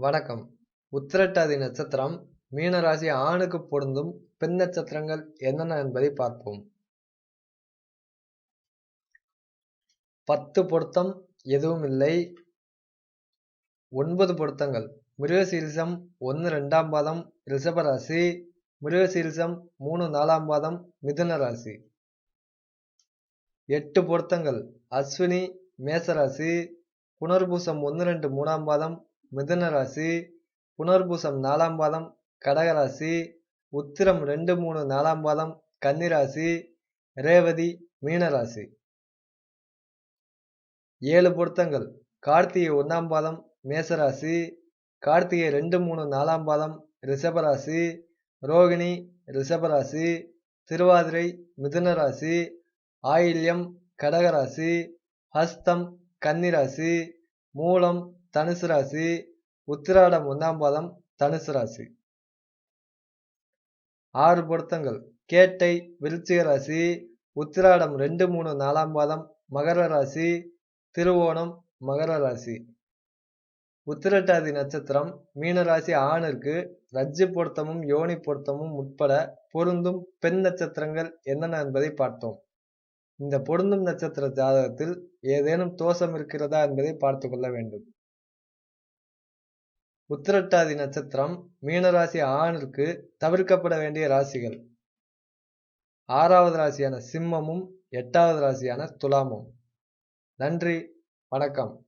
வணக்கம். உத்திரட்டாதி நட்சத்திரம் மீனராசி ஆணுக்கு பொருந்தும் பெண் நட்சத்திரங்கள் என்னென்ன என்பதை பார்ப்போம். பத்து பொருத்தம் எதுவும் இல்லை. ஒன்பது பொருத்தங்கள். மிருகசீரிசம் ஒன்று ரெண்டாம் பாதம் ரிஷபராசி. மிருகசீரிசம் மூணு நாலாம் பாதம் மிதுன ராசி எட்டு பொருத்தங்கள். அஸ்வினி மேசராசி. புனர்பூசம் ஒன்று ரெண்டு மூணாம் பாதம் மிதுன ராசி புனர்பூசம் நாலாம் பாதம் கடகராசி உத்திரம் ரெண்டு மூணு நாலாம் பாதம் கன்னிராசி ரேவதி மீனராசி ஏழு பொருத்தங்கள். கார்த்திகை ஒன்றாம் பாதம் மேசராசி கார்த்திகை ரெண்டு மூணு நாலாம் பாதம் ரிஷபராசி ரோகிணி ரிஷபராசி திருவாதிரை மிதுனராசி ஆயில்யம் கடகராசி ஹஸ்தம் கன்னிராசி மூலம் தனுசு ராசி உத்திராடம் ஒன்றாம் பாதம் தனுசு ராசி. ஆறு பொருத்தங்கள். கேட்டை விருச்சிக ராசி உத்திராடம் ரெண்டு மூணு நாலாம் பாதம் மகர ராசி திருவோணம் மகர ராசி. உத்திரட்டாதி நட்சத்திரம் மீனராசி ஆணிற்கு ரஜ்ஜு பொருத்தமும் யோனி பொருத்தமும் உட்பட பொருந்தும் பெண் நட்சத்திரங்கள் என்னென்ன என்பதை பார்த்தோம். இந்த பொருந்தும் நட்சத்திர ஜாதகத்தில் ஏதேனும் தோஷம் இருக்கிறதா என்பதை பார்த்து கொள்ள வேண்டும். உத்திரட்டாதி நட்சத்திரம் மீனராசி ஆணிற்கு தவிர்க்கப்பட வேண்டிய ராசிகள். ஆறாவது ராசியான சிம்மமும் எட்டாவது ராசியான துலாமும். நன்றி வணக்கம்.